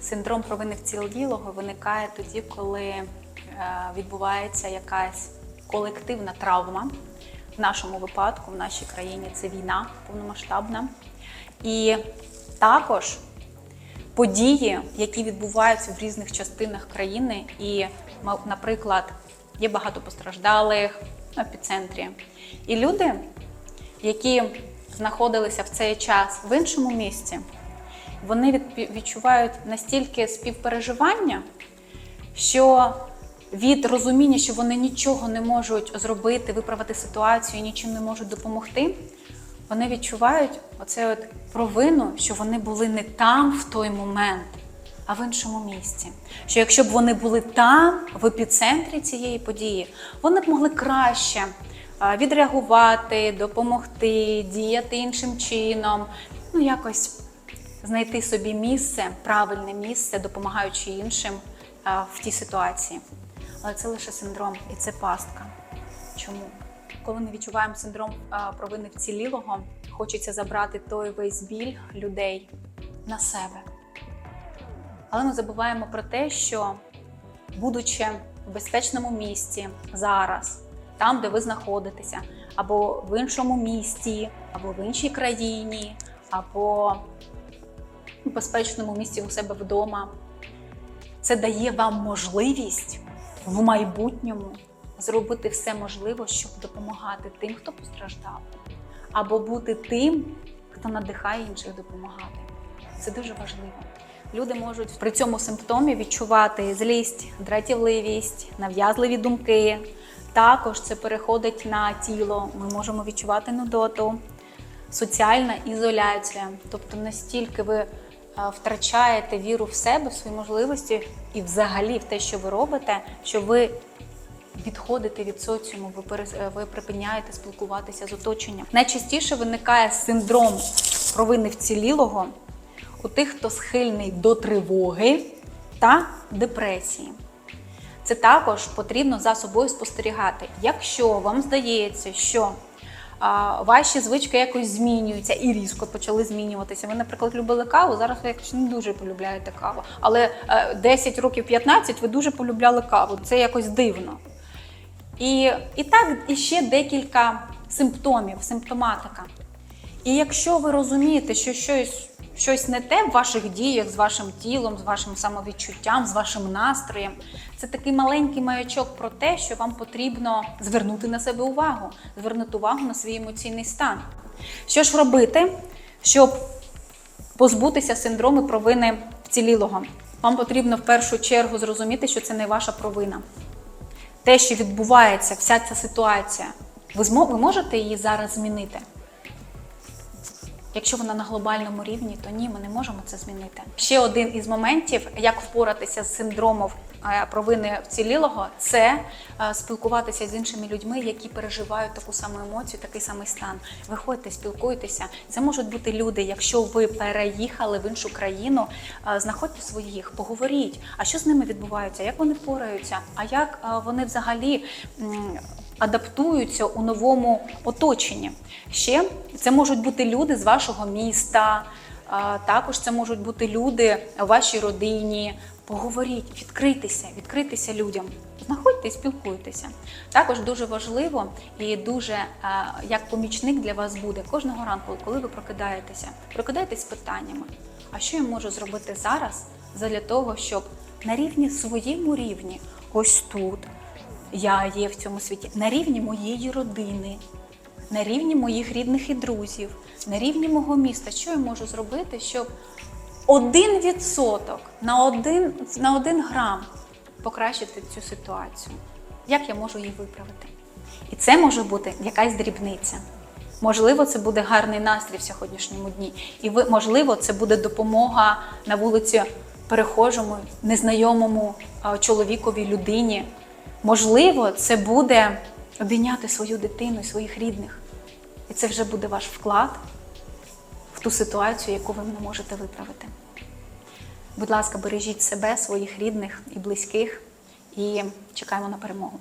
Синдром провини вцілілого виникає тоді, коли е, відбувається якась колективна травма. В нашому випадку, в нашій країні, це війна повномасштабна. І також події, які відбуваються в різних частинах країни, і, наприклад, є багато постраждалих в епіцентрі. І люди, які знаходилися в цей час в іншому місці, вони відчувають настільки співпереживання, що від розуміння, що вони нічого не можуть зробити, виправити ситуацію, нічим не можуть допомогти, вони відчувають оце от провину, що вони були не там в той момент, а в іншому місці. Що якщо б вони були там, в епіцентрі цієї події, вони б могли краще відреагувати, допомогти, діяти іншим чином, ну якось знайти собі місце, правильне місце, допомагаючи іншим в тій ситуації. Але це лише синдром, і це пастка. Чому? Коли ми відчуваємо синдром провини вцілілого, хочеться забрати той весь біль людей на себе. Але ми забуваємо про те, що, будучи в безпечному місці зараз, там, де ви знаходитеся, або в іншому місті, або в іншій країні, або в безпечному місці у себе вдома, це дає вам можливість в майбутньому зробити все можливе, щоб допомагати тим, хто постраждав, або бути тим, хто надихає інших допомагати. Це дуже важливо. Люди можуть при цьому симптомі відчувати злість, дратівливість, нав'язливі думки. Також це переходить на тіло. Ми можемо відчувати нудоту, соціальна ізоляція. Тобто настільки ви втрачаєте віру в себе, в свої можливості і взагалі в те, що ви робите, що ви відходите від соціуму, ви, е, ви припиняєте спілкуватися з оточенням. Найчастіше виникає синдром провини вцілілого у тих, хто схильний до тривоги та депресії. Це також потрібно за собою спостерігати. Якщо вам здається, що ваші звички якось змінюються і різко почали змінюватися. Ви, наприклад, любили каву, зараз ви якось не дуже полюбляєте каву. Але е, 10 років 15 ви дуже полюбляли каву. Це якось дивно. І, і так іще декілька симптомів, симптоматика. І якщо ви розумієте, що щось, щось не те в ваших діях з вашим тілом, з вашим самовідчуттям, з вашим настроєм, це такий маленький маячок про те, що вам потрібно звернути на себе увагу, звернути увагу на свій емоційний стан. Що ж робити, щоб позбутися синдрому провини вцілілого? Вам потрібно в першу чергу зрозуміти, що це не ваша провина те, що відбувається, вся ця ситуація, ви, можете її зараз змінити? Якщо вона на глобальному рівні, то ні, ми не можемо це змінити. Ще один із моментів, як впоратися з синдромом е, провини вцілілого, це е, спілкуватися з іншими людьми, які переживають таку саму емоцію, такий самий стан. Виходьте, спілкуйтеся. Це можуть бути люди, якщо ви переїхали в іншу країну, е, знаходьте своїх, поговоріть. А що з ними відбувається? Як вони впораються? А як вони взагалі адаптуються у новому оточенні. Ще це можуть бути люди з вашого міста, також це можуть бути люди у вашій родині. Поговоріть, відкритися, відкритися людям. Знаходьте і спілкуйтеся. Також дуже важливо і дуже як помічник для вас буде кожного ранку, коли ви прокидаєтеся. Прокидайтесь питаннями. А що я можу зробити зараз для того, щоб на рівні своєму рівні, ось тут, я є в цьому світі на рівні моєї родини, на рівні моїх рідних і друзів, на рівні мого міста. Що я можу зробити, щоб один відсоток на один, на один грам покращити цю ситуацію? Як я можу її виправити? І це може бути якась дрібниця. Можливо, це буде гарний настрій в сьогоднішньому дні. І ви, можливо, це буде допомога на вулиці перехожому, незнайомому чоловікові, людині. Можливо, це буде обійняти свою дитину і своїх рідних. І це вже буде ваш вклад в ту ситуацію, яку ви не можете виправити. Будь ласка, бережіть себе, своїх рідних і близьких, і чекаємо на перемогу.